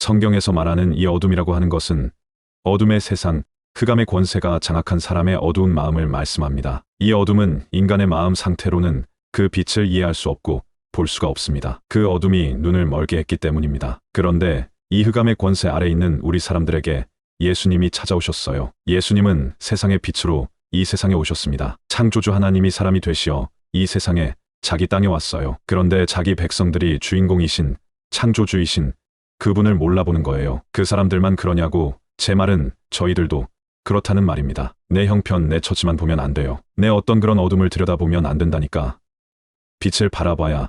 성경에서 말하는 이 어둠이라고 하는 것은 어둠의 세상, 흑암의 권세가 장악한 사람의 어두운 마음을 말씀합니다. 이 어둠은 인간의 마음 상태로는 그 빛을 이해할 수 없고 볼 수가 없습니다. 그 어둠이 눈을 멀게 했기 때문입니다. 그런데 이 흑암의 권세 아래 있는 우리 사람들에게 예수님이 찾아오셨어요. 예수님은 세상의 빛으로 이 세상에 오셨습니다. 창조주 하나님이 사람이 되시어 이 세상에 자기 땅에 왔어요. 그런데 자기 백성들이 주인공이신 창조주이신 그분을 몰라보는 거예요. 그 사람들만 그러냐고 제 말은 저희들도 그렇다는 말입니다. 내 형편, 내 처지만 보면 안 돼요. 내 어떤 그런 어둠을 들여다보면 안 된다니까. 빛을 바라봐야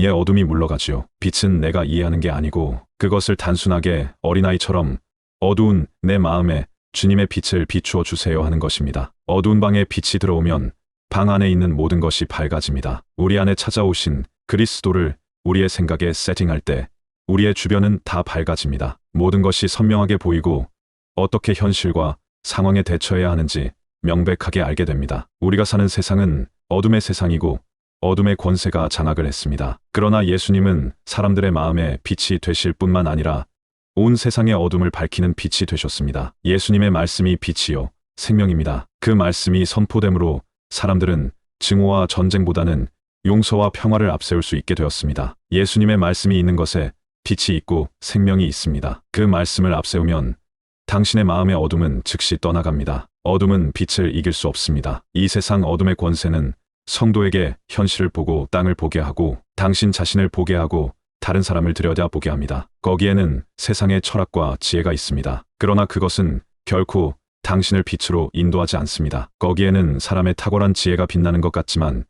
얘 어둠이 물러가지요. 빛은 내가 이해하는 게 아니고 그것을 단순하게 어린아이처럼 어두운 내 마음에 주님의 빛을 비추어 주세요 하는 것입니다. 어두운 방에 빛이 들어오면 방 안에 있는 모든 것이 밝아집니다. 우리 안에 찾아오신 그리스도를 우리의 생각에 세팅할 때 우리의 주변은 다 밝아집니다. 모든 것이 선명하게 보이고 어떻게 현실과 상황에 대처해야 하는지 명백하게 알게 됩니다. 우리가 사는 세상은 어둠의 세상이고 어둠의 권세가 장악을 했습니다. 그러나 예수님은 사람들의 마음에 빛이 되실 뿐만 아니라 온 세상의 어둠을 밝히는 빛이 되셨습니다. 예수님의 말씀이 빛이요 생명입니다. 그 말씀이 선포됨으로 사람들은 증오와 전쟁보다는 용서와 평화를 앞세울 수 있게 되었습니다. 예수님의 말씀이 있는 것에 빛이 있고 생명이 있습니다. 그 말씀을 앞세우면 당신의 마음의 어둠은 즉시 떠나갑니다. 어둠은 빛을 이길 수 없습니다. 이 세상 어둠의 권세는 성도에게 현실을 보고 땅을 보게 하고 당신 자신을 보게 하고 다른 사람을 들여다보게 합니다. 거기에는 세상의 철학과 지혜가 있습니다. 그러나 그것은 결코 당신을 빛으로 인도하지 않습니다. 거기에는 사람의 탁월한 지혜가 빛나는 것 같지만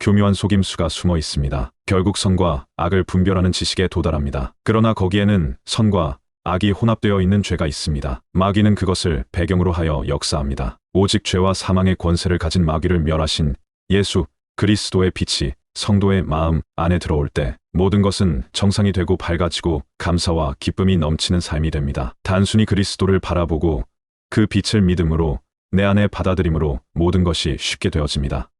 교묘한 속임수가 숨어 있습니다. 결국 선과 악을 분별하는 지식에 도달합니다. 그러나 거기에는 선과 악이 혼합되어 있는 죄가 있습니다. 마귀는 그것을 배경으로 하여 역사합니다. 오직 죄와 사망의 권세를 가진 마귀를 멸하신 예수 그리스도의 빛이 성도의 마음 안에 들어올 때 모든 것은 정상이 되고 밝아지고 감사와 기쁨이 넘치는 삶이 됩니다. 단순히 그리스도를 바라보고 그 빛을 믿음으로 내 안에 받아들임으로 모든 것이 쉽게 되어집니다.